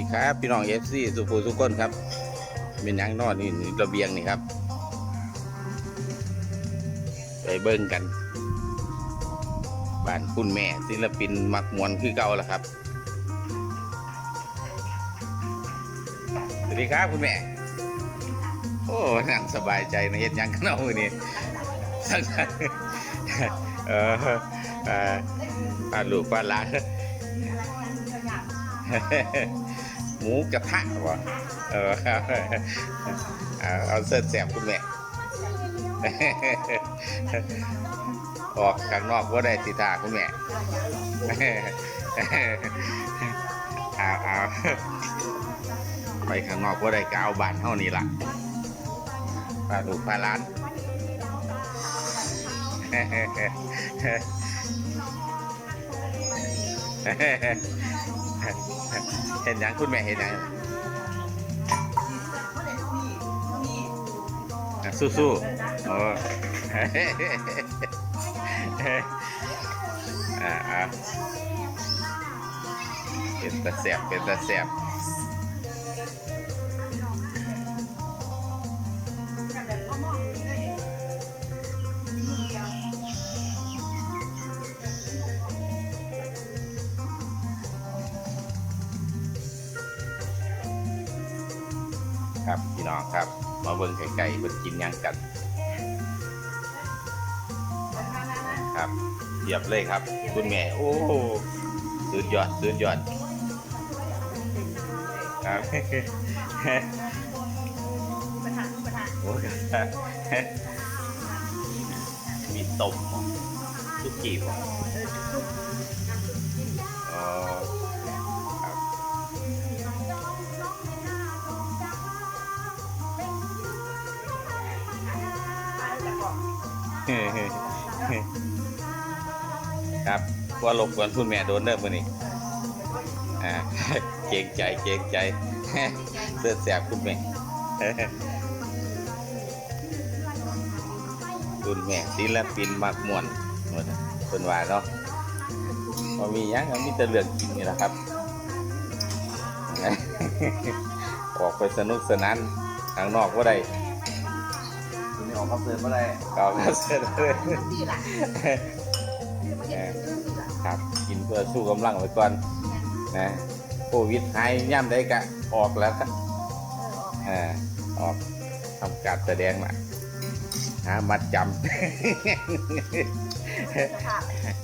ดีครับพี่น้องเอฟซีสุภูสุกคนครับเป็นยังนอนนี่ระเบียงนี่ครับ ไปเบิ้งกันบ้านคุณแม่ศิลปินมักมวนคือเก่าล้วครับสวัสดีครับคุณแม่ โอ้นั่งสบายใจนะเฮ็ดยังกันเอามือนี่เออเออป้าลูกป้าลาน หมูกระทะวะเออเอาเอาเสื้อแสบคุณแม่ออกข้างนอกว่าได้สิทาคุณแม่เอาเอาไปข้างนอกว่าได้ก็เอาบ้านเท่านี้ล่ะพาลูกพาล้านเเห็นยังคุณแม่เห็นยังสู้ๆโอ้อ่าอ่าเป็นตะแสบเป็นตะแสบ ครับพี่น้องครับ มาเบิ่งไก่ๆเพิ่นกินหยังกันครับเยียบเลยครับ คุณแม่ โอ้สุดยอดสุดยอดครับโอ้ยมีต้มทุกกีบเหรออ๋ ครับว่าลบกวนคุณแม่โดนเริ่มมือนี่อ่าเกรงใจเกรงใจเสื้อแสบคุณแม่คุณแม่ศิลปินมักม่วนหมดเป็นว่าเนาะพอมียังก็มีแต่เรื่องกินนี่แหละครับออกไปสนุกสนานข้างนอกก็ได้ คุณไม่ออกคอนเสิร์ตเมื่อไรก็มาเสร็จเลยครับ กินเพื่อสู้กำลังไว้ก่อนนะโควิดหายย่ำได้กะออกแล้วครับอ่าออกทำการแสดงมาหามัดจำ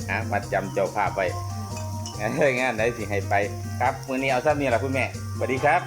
หามัดจำเจ้าภาพไปงั้นเฮ้ยงานไหนสิให้ไป ครับมื้อนี้เอาซ้ำนี่แหละคุณแม่สวัสดีครับ